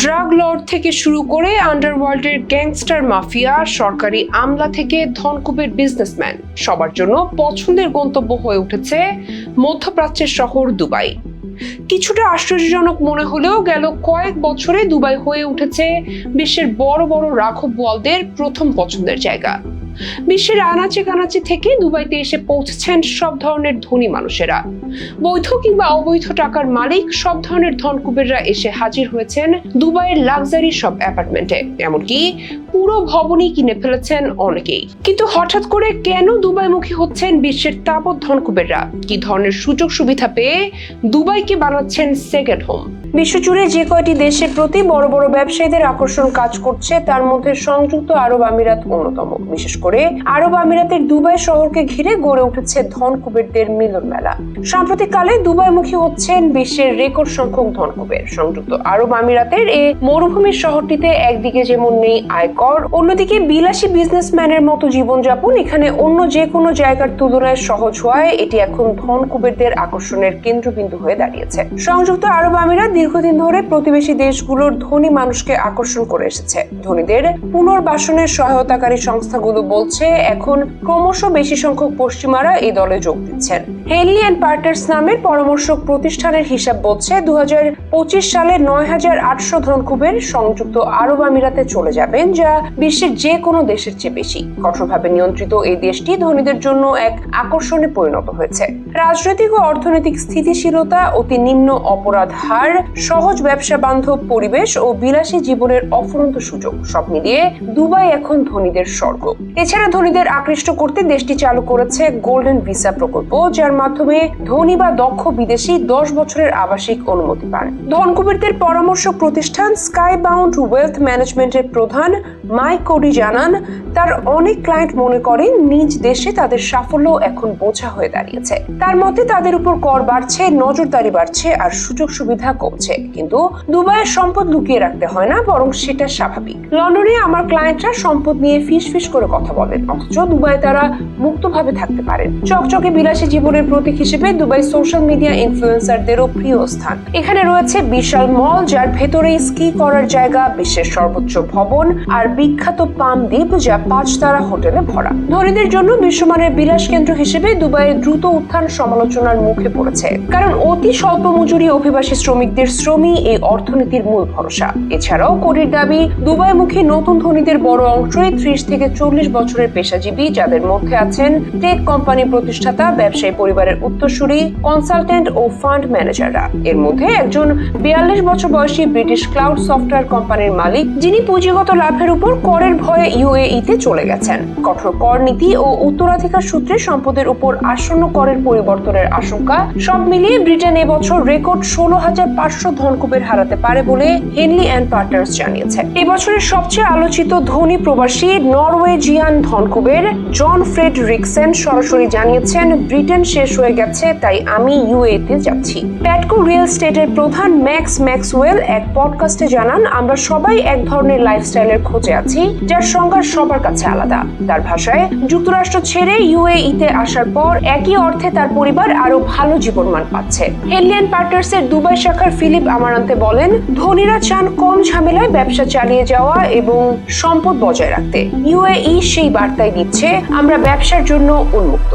Drug Lord থেকে শুরু করে আন্ডারওয়ার্ল্ডের গ্যাংস্টার মাফিয়া, সরকারি আমলা থেকে ধনকুবের বিজনেসম্যান। সবার জন্য পছন্দের গন্তব্য হয়ে উঠেছে মধ্যপ্রাচ্যের শহর দুবাই। কিছুটা আশ্চর্যজনক মনে হলেও গেল কয়েক বছরে দুবাই হয়ে উঠেছে বিশ্বের বড় বড় রাঘব বলদের প্রথম পছন্দের জায়গা। বিশ্বের আনাচে কানাচে থেকে দুবাইতে এসে পৌঁছেছেন সব ধরনের ধনী মানুষেরা। বৈধ কিংবা অবৈধ টাকার মালিক সব ধরনের ধনকুবেররা এসে হাজির হয়েছেন দুবাইয়ের লাক্সারি সব অ্যাপার্টমেন্টে। এমনকি পুরো ভবনই কিনে ফেলেছেন অনেকেই। কিন্তু হঠাৎ করে কেন দুবাইমুখী হচ্ছেন বিশ্বের তাবৎ ধনকুবেররা? কি ধরনের সুযোগ সুবিধা পেয়ে দুবাইকে বানাচ্ছেন সেকেন্ড হোম? বিশ্বজুড়ে যে কয়টি দেশের প্রতি বড় বড় ব্যবসায়ীদের আকর্ষণ কাজ করছে, তার মধ্যে সংযুক্ত আরব আমিরাত অন্যতম। বিশেষ করে আরব আমিরাতের দুবাই শহরকে ঘিরে গড়ে উঠেছে ধন কুবেরদের মিলন মেলা। সাম্প্রতিককালে দুবাইমুখী হচ্ছেন বিশ্বের রেকর্ড সংখ্যক ধন কুবের সংযুক্ত আরব আমিরাতের এই মরুভূমির শহরটিতে একদিকে যেমন নেই আয়কর, অন্যদিকে বিলাসী বিজনেসম্যানের মতো জীবনযাপন এখানে অন্য যে কোনো জায়গার তুলনায় সহজ হওয়ায় এটি এখন ধন কুবেরদের আকর্ষণের কেন্দ্রবিন্দু হয়ে দাঁড়িয়েছে। সংযুক্ত আরব আমিরাত দীর্ঘদিন ধরে প্রতিবেশী দেশগুলোর ধনী মানুষকে আকর্ষণ করে এসেছে। ধনীদের পুনর্বাসনের সহায়তাকারী সংস্থাগুলো বলছে, এখন ক্রমশ বেশি সংখ্যক পশ্চিমারা এই দলে যোগ দিচ্ছেন। হেনলি অ্যান্ড পার্টার্স নামের পরামর্শক প্রতিষ্ঠানের হিসাব বলছে দু সালে নয় হাজার আটশো ধনকুবের সংযুক্ত আরব আমিরাতে চলে যাবেন, যা বিশ্বের যে কোনো দেশের চেয়ে বেশি। কঠোরভাবে নিয়ন্ত্রিত এই দেশটি ধনীদের জন্য এক আকর্ষণে পরিণত হয়েছে। রাজনৈতিক ও অর্থনৈতিক স্থিতিশীলতা অতি নিম্ন অপরাধ হার সহজ ব্যবসা বান্ধব পরিবেশ ও বিলাসী জীবনের অফুরন্ত সুযোগ। সব মিলিয়ে দুবাই এখন ধনীদের স্বর্গ। এছাড়া ধনীদের আকৃষ্ট করতে দেশটি চালু করেছে গোল্ডেন ভিসা প্রকল্প, যার মাধ্যমে ধনী বা দক্ষ বিদেশি দশ বছরের আবাসিক অনুমতি পান। ধনকুবেরদের পরামর্শ প্রতিষ্ঠান স্কাই বাউন্ড ওয়েলথ ম্যানেজমেন্টের প্রধান মাইক কোডি জানান, তার অনেক ক্লায়েন্ট মনে করেন নিজ দেশে তাদের সাফল্য এখন বোঝা হয়ে দাঁড়িয়েছে। তার মতে তাদের উপর কর বাড়ছে, নজরদারি বাড়ছে আর সুযোগ সুবিধা কমছে। কিন্তু দুবাইয়ের সম্পদ লুকিয়ে রাখতে হয় না, বরং সেটা স্বাভাবিক। লন্ডনে আমার ক্লায়েন্টরা সম্পদ নিয়ে ফিস ফিস করে কথা বলেন, অথচ দুবাই তারা মুক্তভাবে থাকতে পারেন। চকচকে বিলাসী জীবনের প্রতীক হিসেবে দুবাই সোশ্যাল মিডিয়া ইনফ্লুয়েন্সারদেরও প্রিয় স্থান। এখানে রয়েছে বিশাল মল যার ভেতরে স্কি করার জায়গা, বিশ্বের সর্বোচ্চ ভবন আর বিখ্যাত পাম দ্বীপ, যা পাঁচ তারা হোটেলে ভরা। ধনীদের জন্য বিশ্বমানের বিলাস কেন্দ্র হিসেবে দুবাইয়ের দ্রুত উত্থান সমালোচনার মুখে পড়েছে। কারণ অতি স্বল্প মজুরি অভিবাসী শ্রমিকদের শ্রমই এই অর্থনীতির মূল ভরসা। এছাড়াও কোরির দাবি, দুবাইমুখী নতুন ধনীদের বড় অংশই ত্রিশ থেকে চল্লিশ বছরের পেশাজীবী যাদের মধ্যে আছেন টেক কোম্পানি প্রতিষ্ঠাতা, ব্যবসায়ী পরিবারের উত্তরসূরি, কনসালটেন্ট ও ফান্ড ম্যানেজাররা। এর মধ্যে একজন বিয়াল্লিশ বছর বয়সী ব্রিটিশ ক্লাউড সফটওয়্যার কোম্পানির মালিক, যিনি পুঁজিগত লাভের উপর করের ভয়ে ইউএইতে চলে গেছেন। কঠোর কর নীতি ও উত্তরাধিকার সূত্রে সম্পদের উপর আসন্ন করের পরিবর্তনের আশঙ্কা, সব মিলিয়ে ব্রিটেন এবছর রেকর্ড ষোলো হাজার পাঁচশো ধনকুবের হারাতে পারে বলে হেনলি অ্যান্ড পার্টনার্স জানিয়েছে এবছরের সবচেয়ে আলোচিত ধনী প্রবাসী নরওয়েজিয়ান ধনকুবের জন ফ্রেড রিক্সেন সরাসরি জানিয়েছেন, ব্রিটেন শেষ হয়ে গেছে, তাই আমি ইউএ তে যাচ্ছি। প্যাটকো রিয়েল স্টেটের প্রধান ম্যাক্স ম্যাক্সওয়েল এক পডকাস্টে জানান, আমরা সবাই এক ধরনের লাইফস্টাইলের খোঁজে আছি, যার সংজ্ঞা সবার কাছে আলাদা। তার ভাষায়, যুক্তরাষ্ট্র ছেড়ে ইউএইতে আসার পর একই অর্থে তার পরিবার আরও ভালো জীবনমান পাচ্ছে। হেনলিয়ান পার্টনার্স এর দুবাই শাখার ফিলিপ আমারান্তে বলেন, ধনীরা চান কম ঝামেলায় ব্যবসা চালিয়ে যাওয়া এবং সম্পদ বজায় রাখতে। ইউএই সেই বার্তায় দিচ্ছে, আমরা ব্যবসার জন্য উন্মুক্ত।